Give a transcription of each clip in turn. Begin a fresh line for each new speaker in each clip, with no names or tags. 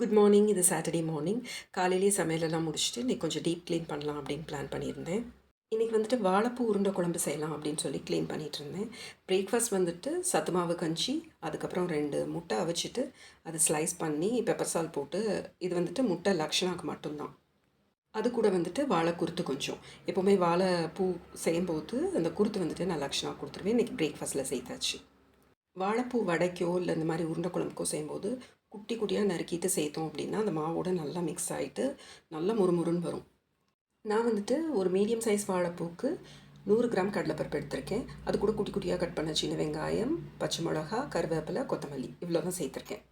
Good morning இது Saturday morning காலையிலேயே சமையலெல்லாம் முடிச்சுட்டு இன்றைக்கி கொஞ்சம் டீப் க்ளீன் பண்ணலாம் அப்படின்னு பிளான் பண்ணியிருந்தேன். இன்றைக்கி வந்துட்டு வாழைப்பூ உருண்டை குழம்பு செய்யலாம் அப்படின்னு சொல்லி க்ளீன் பண்ணிகிட்டு இருந்தேன் பிரேக்ஃபாஸ்ட் வந்துட்டு சத்து மாவு கஞ்சி அதுக்கப்புறம் ரெண்டு முட்டை அவிச்சிட்டு அதை ஸ்லைஸ் பண்ணி பெப்பர் சால் போட்டு இது வந்துட்டு முட்டை லக்ஷனாக்கு மட்டும்தான். அது கூட வந்துட்டு வாழை குருத்து கொஞ்சம். எப்போவுமே வாழை பூ செய்யும்போது அந்த குருத்து வந்துட்டு நான் லக்ஷனா கொடுத்துருவேன். இன்றைக்கி பிரேக்ஃபாஸ்ட்டில் செய்தாச்சு. வாழைப்பூ வடைக்கோ இல்லை இந்த மாதிரி உருண்டை குழம்புக்கோ செய்யும்போது குட்டி குட்டியாக நறுக்கிட்டு சேர்த்தோம் அப்படின்னா அந்த மாவோட நல்லா மிக்ஸ் ஆகிட்டு நல்லா முறுமுறுன்னு வரும். நான் வந்துட்டு ஒரு மீடியம் சைஸ் வாழைப்பூக்கு நூறு கிராம் கடலைப்பருப்பு எடுத்திருக்கேன். அது கூட குட்டி குட்டியாக கட் பண்ண சின்ன வெங்காயம் பச்சை மிளகா கருவேப்பிலை கொத்தமல்லி இவ்வளோ தான் சேர்த்துருக்கேன்.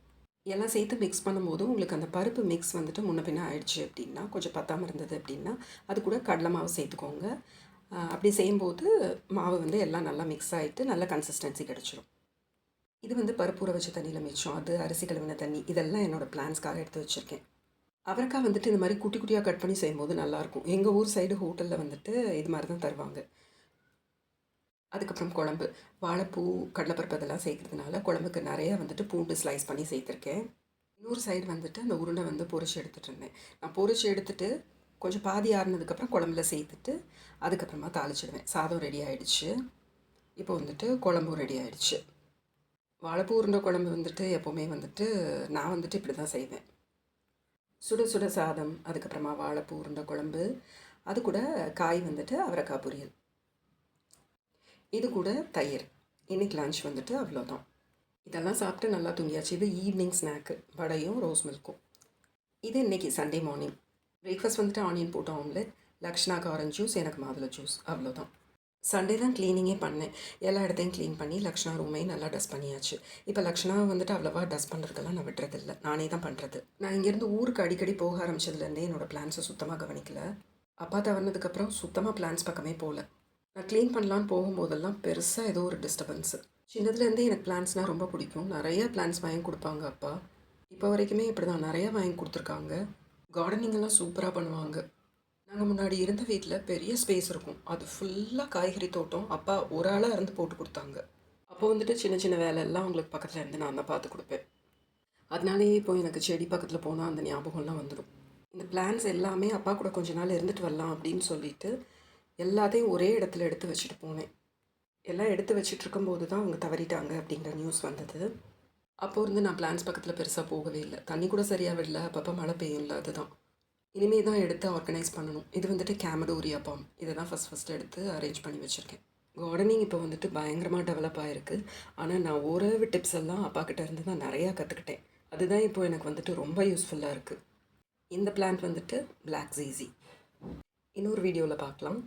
எல்லாம் சேர்த்து மிக்ஸ் பண்ணும்போது உங்களுக்கு அந்த பருப்பு மிக்ஸ் வந்துட்டு முன்ன பின்ன ஆயிடுச்சு அப்படின்னா கொஞ்சம் பத்தாமல் இருந்தது அப்படின்னா அது கூட கடலை மாவு சேர்த்துக்கோங்க. அப்படி செய்யும்போது மாவு வந்து எல்லாம் நல்லா மிக்ஸ் ஆகிட்டு நல்ல கன்சிஸ்டன்சி கிடச்சிரும். இது வந்து பருப்பு ஊற வச்ச தண்ணியில் மிச்சம். அது அரிசி கழுவின தண்ணி. இதெல்லாம் என்னோடய பிளான்ஸ்க்காக எடுத்து வச்சுருக்கேன். அவரைக்காய் வந்துட்டு இந்த மாதிரி குட்டி குட்டியாக கட் பண்ணி செய்யும்போது நல்லாயிருக்கும். எங்கள் ஊர் சைடு ஹோட்டலில் வந்துட்டு இது மாதிரி தான் தருவாங்க. அதுக்கப்புறம் குழம்பு. வாழைப்பூ கடலைப்பருப்பு அதெல்லாம் சேர்க்கறதுனால குழம்புக்கு நிறைய வந்துட்டு பூண்டு ஸ்லைஸ் பண்ணி சேர்த்துருக்கேன். இன்னொரு சைடு வந்துட்டு அந்த உருண்டை வந்து பொரிச்சு எடுத்துகிட்டு இருந்தேன். நான் பொரிச்சு எடுத்துட்டு கொஞ்சம் பாதி ஆறுனதுக்கப்புறம் குழம்புல சேர்த்துட்டு அதுக்கப்புறமா தாளிச்சிடுவேன். சாதம் ரெடி ஆகிடுச்சு இப்போ வந்துட்டு குழம்பும் ரெடி ஆகிடுச்சு வாழைப்பூ உருண்டை குழம்பு வந்துட்டு எப்போவுமே வந்துட்டு நான் வந்துட்டு இப்படி தான் செய்வேன். சுட சுட சாதம் அதுக்கப்புறமா வாழைப்பூ உருண்டை குழம்பு அது கூட காய் வந்துட்டு அவரைக்காய் பொரியல். இது கூட தயிர். இன்றைக்கி லஞ்ச் வந்துட்டு அவ்வளோதான் இதெல்லாம் சாப்பிட்டு நல்லா தூங்கியாச்சு. இது ஈவினிங் ஸ்நாக்கு வடையும் ரோஸ் மில்க்கும் இது இன்றைக்கி சண்டே மார்னிங் பிரேக்ஃபாஸ்ட் வந்துட்டு ஆனியன் போட்ட ஆம்லெட் லக்ஷ்னாக்கு ஆரஞ்ச் ஜூஸ் எனக்கு மாதுளை ஜூஸ் அவ்வளோதான் சண்டே தான் க்ளீனிங்கே பண்ணேன். எல்லா இடத்தையும் க்ளீன் பண்ணி லக்ஷ்ணா ரூமையும் நல்லா டஸ்ட் பண்ணியாச்சு. இப்போ லக்ஷ்ணா வந்துட்டு அவ்வளோவா டஸ்ட் பண்ணுறதுக்கெல்லாம் நான் விட்டுறதில்ல. நானே தான் பண்ணுறது நான் இங்கேருந்து ஊருக்கு அடிக்கடி போக ஆரம்பிச்சதுலேருந்தே என்னோடய பிளான்ஸை சுத்தமாக கவனிக்கல. அப்பா தவறினதுக்கப்புறம் சுத்தமாக பிளான்ஸ் பக்கமே போகல நான் க்ளீன் பண்ணலான்னு போகும்போதெல்லாம் பெருசாக ஏதோ ஒரு டிஸ்டர்பன்ஸு சின்னதுலேருந்தே எனக்கு பிளான்ஸ்னால் ரொம்ப பிடிக்கும். நிறையா பிளான்ஸ் வாங்கி கொடுப்பாங்க அப்பா. இப்போ வரைக்குமே இப்படி தான் நிறையா வாங்கி கொடுத்துருக்காங்க. கார்டனிங்கெல்லாம் சூப்பராக பண்ணுவாங்க. நாங்கள் முன்னாடி இருந்த வீட்டில் பெரிய ஸ்பேஸ் இருக்கும். அது ஃபுல்லாக காய்கறி தோட்டம். அப்பா ஒரு ஆளாக இருந்து போட்டு கொடுத்தாங்க. அப்போ வந்துட்டு சின்ன சின்ன வேலை எல்லாம் அவங்களுக்கு பக்கத்தில் இருந்து நான் தான் பார்த்து கொடுப்பேன். அதனாலேயே இப்போ எனக்கு செடி பக்கத்தில் போனால் அந்த ஞாபகம்லாம் வந்துடும் இந்த பிளான்ஸ் எல்லாமே அப்பா கூட கொஞ்ச நாள் இருந்துட்டு வரலாம் அப்படின்னு சொல்லிட்டு எல்லாத்தையும் ஒரே இடத்துல எடுத்து வச்சுட்டு போனேன். எல்லாம் எடுத்து வச்சுட்டு இருக்கும்போது தான் அவங்க தவறிட்டாங்க அப்படிங்கிற நியூஸ் வந்தது. அப்போ இருந்து நான் பிளான்ஸ் பக்கத்தில் பெருசாக போகவே இல்லை. தண்ணி கூட சரியாக விடல. அப்பப்போ மழை இல்லை அதுதான். இனிமே தான் எடுத்து ஆர்கனைஸ் பண்ணணும். இது வந்துட்டு கேமடோரியா பாம் இதை தான் ஃபஸ்ட் ஃபஸ்ட் எடுத்து அரேஞ்ச் பண்ணி வச்சுருக்கேன். கார்டனிங் இப்போ வந்துட்டு பயங்கரமாக டெவலப் ஆகிருக்கு ஆனால் நான் ஓரளவு டிப்ஸ் எல்லாம் அப்பா கிட்ட இருந்து தான் நிறையா கற்றுக்கிட்டேன் அதுதான் இப்போ எனக்கு வந்துட்டு ரொம்ப யூஸ்ஃபுல்லாக இருக்குது இந்த பிளான்ட் வந்துட்டு பிளாக் ஜீசி இன்னொரு வீடியோவில் பார்க்கலாம்.